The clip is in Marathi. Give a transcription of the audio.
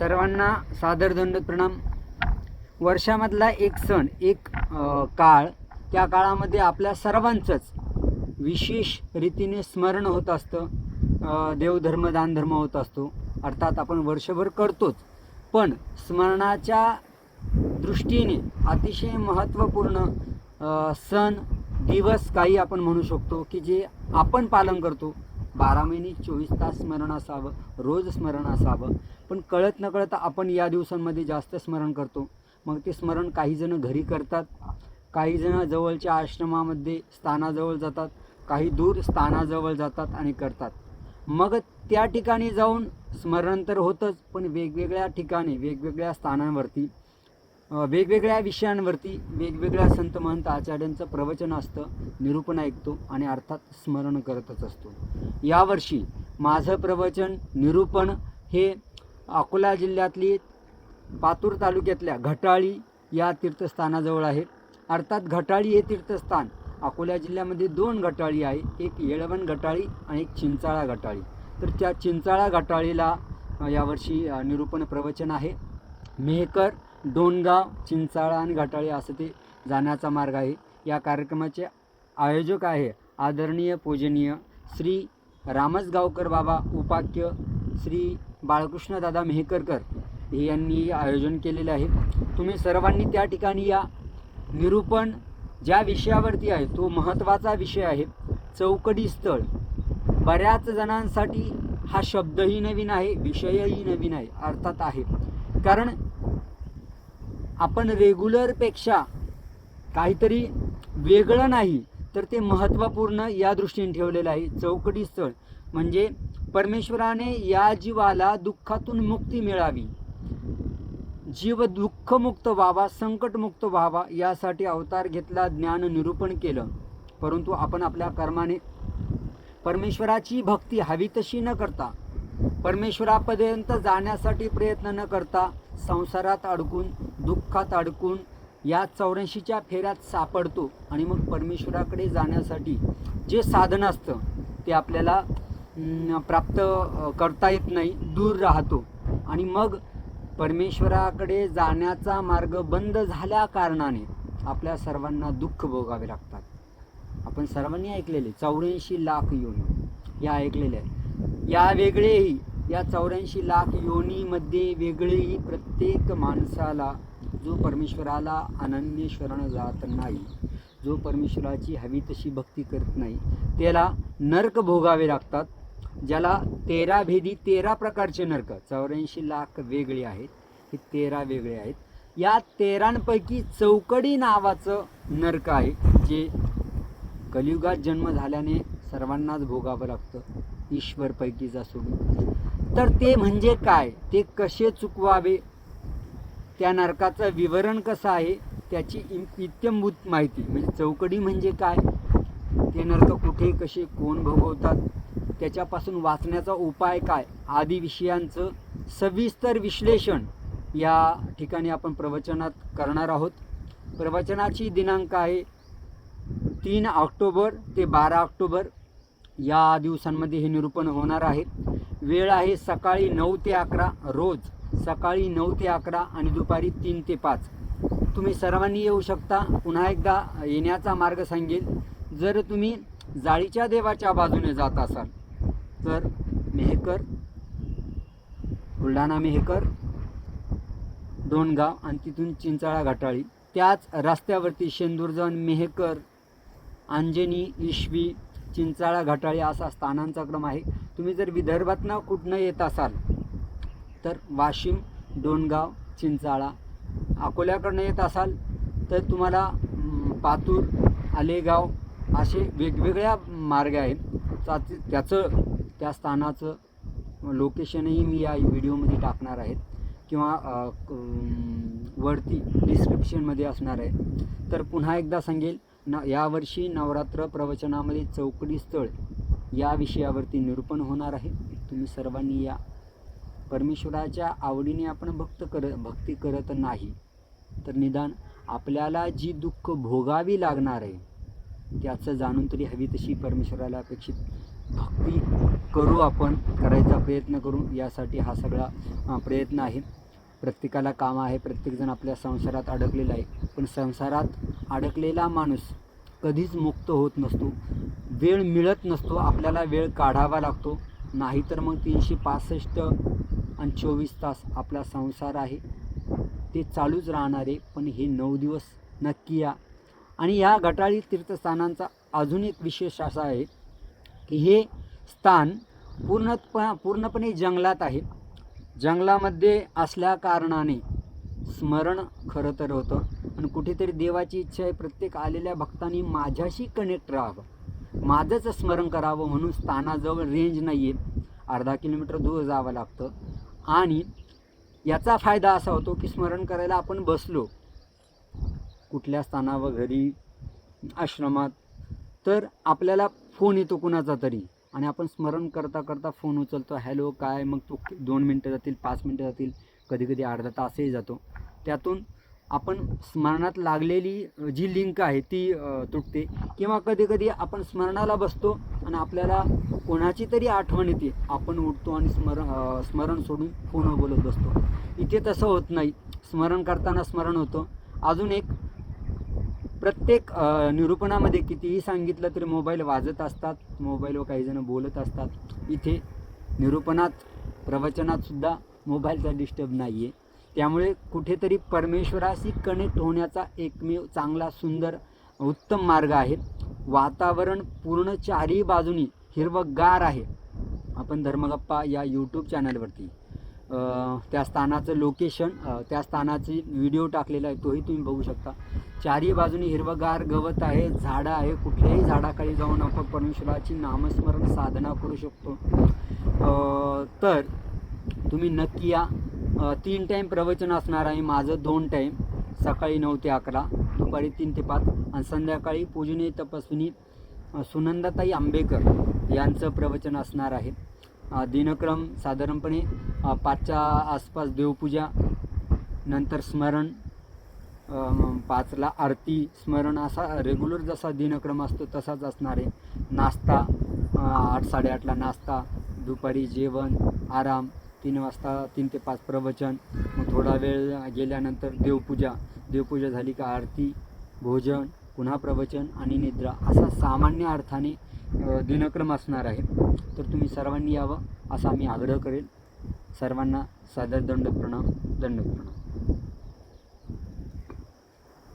सर्वांना सादर दंड प्रणाम. वर्षामधला एक सण एक काळ त्या काळामध्ये आपल्या सर्वांचंच विशेष रीतीने स्मरण होत असतं. देवधर्म दानधर्म होत असतो. अर्थात आपण वर्षभर करतोच. पण स्मरणाच्या दृष्टीने अतिशय महत्त्वपूर्ण सण दिवस काही आपण म्हणू शकतो की जे आपण पालन करतो. बारा महिने चोवीस तास स्मरण असावं रोज स्मरण असावं. पण कळत नकळत आपण या दिवसांमध्ये जास्त स्मरण करतो. मग ते स्मरण काहीजणं घरी करतात काहीजणं जवळच्या आश्रमामध्ये स्थानाजवळ जातात काही दूर स्थानाजवळ जातात आणि करतात. मग त्या ठिकाणी जाऊन स्मरण तर होतंच पण वेगवेगळ्या ठिकाणी वेगवेगळ्या स्थानांवरती वेगवेगळ्या विषयांवरती वेगवेगळ्या संत महंत आचार्यांचं प्रवचन असतं निरूपण ऐकतो आणि अर्थात स्मरण करतच असतो. यावर्षी माझं प्रवचन निरूपण हे अकोला जिल्ह्यातली पातूर तालुक्यातल्या घटाळी या तीर्थस्थानाजवळ आहे. अर्थात घटाळी हे तीर्थस्थान अकोला जिल्ह्यामध्ये दोन घटाळी आहे एक येळवण घटाळी आणि एक चिंचाळा घटाळी. तर त्या चिंचाळा घटाळीला यावर्षी निरूपण प्रवचन आहे. मेहकर दोनगाव चिंचाळा आणि घाटाळी असं ते जाण्याचा मार्ग आहे. या कार्यक्रमाचे आयोजक आहे आदरणीय पूजनीय श्री रामसगावकर बाबा उपाख्य श्री बाळकृष्णदादा मेहकरकर हे यांनी आयोजन केलेले आहे. तुम्ही सर्वांनी त्या ठिकाणी या. निरूपण ज्या विषयावरती आहे तो महत्त्वाचा विषय आहे. चौकडी स्थळ. बऱ्याच जणांसाठी हा शब्दही नवीन आहे विषयही नवीन आहे अर्थात आहे. कारण आपण रेग्युलरपेक्षा काहीतरी वेगळं नाही तर ते महत्त्वपूर्ण या दृष्टीने ठेवलेलं आहे. चौकटी स्थळ म्हणजे परमेश्वराने या जीवाला दुःखातून मुक्ती मिळावी. जीव दुःखमुक्त व्हावा संकटमुक्त व्हावा यासाठी अवतार घेतला ज्ञान निरूपण केलं. परंतु आपण आपल्या कर्माने परमेश्वराची भक्ती हवी तशी न करता परमेश्वरापर्यंत जाण्यासाठी प्रयत्न न करता संसारात अडकून दुःखात अडकून या चौऱ्याऐंशीच्या फेऱ्यात सापडतो आणि मग परमेश्वराकडे जाण्यासाठी जे साधन असतं ते आपल्याला प्राप्त करता येत नाही दूर राहतो. आणि मग परमेश्वराकडे जाण्याचा मार्ग बंद झाल्या कारणाने आपल्या सर्वांना दुःख भोगावे लागतात. आपण सर्वांनी ऐकलेले चौऱ्याऐंशी लाख योनी. या ऐकलेल्या आहे या वेगळेही या चौऱ्याऐंशी लाख योनीमध्ये वेगळेही प्रत्येक माणसाला जो परमेश्वराला अनन्य शरण जात नाही जो परमेश्वराची हवी तशी भक्ती करत नाही त्याला नर्क भोगावे लागतात ज्याला तेरा भेदी तेरा प्रकारचे नर्क चौऱ्याऐंशी लाख वेगळे आहेत हे तेरा वेगळे आहेत. या तेरांपैकी चौकडी नावाचं नरक आहे जे कलियुगात जन्म झाल्याने सर्वांनाच भोगावं लागतं ईश्वरपैकीचा सोडून. तर ते म्हणजे काय? ते कसे चुकवावे? त्या नरकाचं विवरण कसं आहे? त्याची इम- इत्यंभूत माहिती. म्हणजे चौकडी म्हणजे काय? ते नरक कुठे कसे कोण भोगवतात? त्याच्यापासून वाचण्याचा उपाय काय? आदी विषयांचं सविस्तर विश्लेषण या ठिकाणी आपण प्रवचनात करणार आहोत. प्रवचनाची दिनांक आहे तीन ऑक्टोबर ते बारा ऑक्टोबर. या दिवसांमध्ये हे निरूपण होणार आहे. वेळ आहे सकाळी नऊ ते अकरा रोज सकाळी नऊ ते अकरा आणि दुपारी तीन ते पाच. तुम्ही सर्वांनी येऊ शकता. पुन्हा एकदा येण्याचा मार्ग सांगेल. जर तुम्ही जाळीच्या देवाच्या बाजूने जात असाल तर मेहकर बुलढाणा मेहकर डोणगाव आणि तिथून चिंचाळा घाटाळी. त्याच रस्त्यावरती शेंदूरजण मेहकर अंजनी इशवी चिंचाळा घटाळी असा स्थानांचा क्रम आहे. तुम्ही जर विदर्भातनं कुठनं येत असाल तर वाशिम डोणगाव चिंचाळा अकोल्याकडनं येत असाल तर तुम्हाला पातूर आलेगाव असे वेगवेगळ्या मार्ग आहेत. त्याच त्याचं त्या स्थानाचं लोकेशनही मी या व्हिडिओमध्ये टाकणार आहेत किंवा क- वरती डिस्क्रिप्शनमध्ये असणार आहे. तर पुन्हा एकदा सांगेल न यावर्षी नवरात्र प्रवचनामध्ये चौकडी स्थळ या विषयावरती निरूपण होणार आहे. तुम्ही सर्वांनी या परमेश्वराच्या आवडीने आपण भक्त कर भक्ती करत नाही तर निदान आपल्याला जी दुःख भोगावी लागणार आहे त्याचं जाणून तरी हवी तशी परमेश्वराला अपेक्षित भक्ती करू आपण करायचा प्रयत्न करू. यासाठी हा सगळा प्रयत्न आहे. प्रत्येकाला काम आहे प्रत्येकजण आपल्या संसारात अडकलेला आहे. पण संसारात अडकलेला माणूस कधीच मुक्त होत नसतो. वेळ मिळत नसतो आपल्याला वेळ काढावा लागतो. नाहीतर मग तीनशे पासष्ट आणि चोवीस तास आपला संसार आहे. ते चालूच राहणार आहे पण हे नऊ दिवस नक्की या. आणि या गटाळी तीर्थस्थानांचा अजून एक विशेष असा आहे की हे स्थान पूर्णप पूर्णपणे जंगलात आहे. जंगलामध्ये असल्या कारणाने स्मरण खरं तर होतं. आणि कुठेतरी देवाची इच्छा आहे प्रत्येक आलेल्या भक्तांनी माझ्याशी कनेक्ट राहावं. माझंच स्मरण करावं म्हणून स्थानाजवळ रेंज नाही आहे अर्धा किलोमीटर दूर जावं लागतं. आणि याचा फायदा असा होतो की स्मरण करायला आपण बसलो. कुठल्या स्थानावर घरी आश्रमात तर आपल्याला फोन येतो कुणाचा तरी. आणि आपण स्मरण करता करता फोन उचलतो हॅलो काय? मग तो दोन मिनटं जातील पाच मिनटं जातील कधी कधी अर्धा तासही जातो. त्यातून आपण स्मरणात लागलेली जी लिंक आहे ती तुटते. किंवा कधी कधी आपण स्मरणाला बसतो आणि आपल्याला कोणाची तरी आठवण येते. आपण उठतो आणि स्मरण स्मरण सोडून फोनवर बोलत बसतो. इथे तसं होत नाही. स्मरण करताना स्मरण होतं. अजून एक प्रत्येक निरूपणामध्ये कितीही सांगितलं तरी मोबाईल वाजत असतात मोबाईलवर काही जण बोलत असतात. इथे निरूपणात प्रवचनातसुद्धा मोबाईलचा डिस्टर्ब नाही आहे त्यामुळे कुठेतरी परमेश्वराशी कनेक्ट होण्याचा एकमेव चांगला सुंदर उत्तम मार्ग आहे. वातावरण पूर्ण चारही बाजूनी हिरवंगार आहे. आपण धर्मगप्पा या यूट्यूब चॅनलवरती त्या स्थानाचं लोकेशन त्या स्थानाची व्हिडिओ टाकलेला आहे तोही तुम्ही बघू शकता. चारही बाजूने हिरवगार गवत आहे झाडं आहे कुठल्याही झाडाखाली जाऊन आपण परमेश्वराची नामस्मरण साधना करू शकतो. तर तुम्ही नक्की या. तीन टाईम प्रवचन असणार आहे माझं दोन टाईम सकाळी नऊ ते अकरा दुपारी तीन ते पाच आणि संध्याकाळी पूजनीय तपस्विनी सुनंदाताई आंबेकर यांचं प्रवचन असणार आहे. दिनक्रम साधारणपणे पाचच्या आसपास देवपूजा नंतर स्मरण पाचला आरती स्मरण असा रेग्युलर जसा दिनक्रम असतो तसाच असणार आहे. नाश्ता आठ साडेआठला नाश्ता दुपारी जेवण आराम तीन वाजता तीन ते पाच प्रवचन मग थोडा वेळ गेल्यानंतर देवपूजा. देवपूजा झाली का आरती भोजन पुन्हा प्रवचन आणि निद्रा असा सामान्य अर्थाने दिनक्रम असणार आहे. तर तुम्ही सर्वांनी यावं असा मी आग्रह करेल. सर्वांना सादर दंड प्रणाम दंड प्रणाम.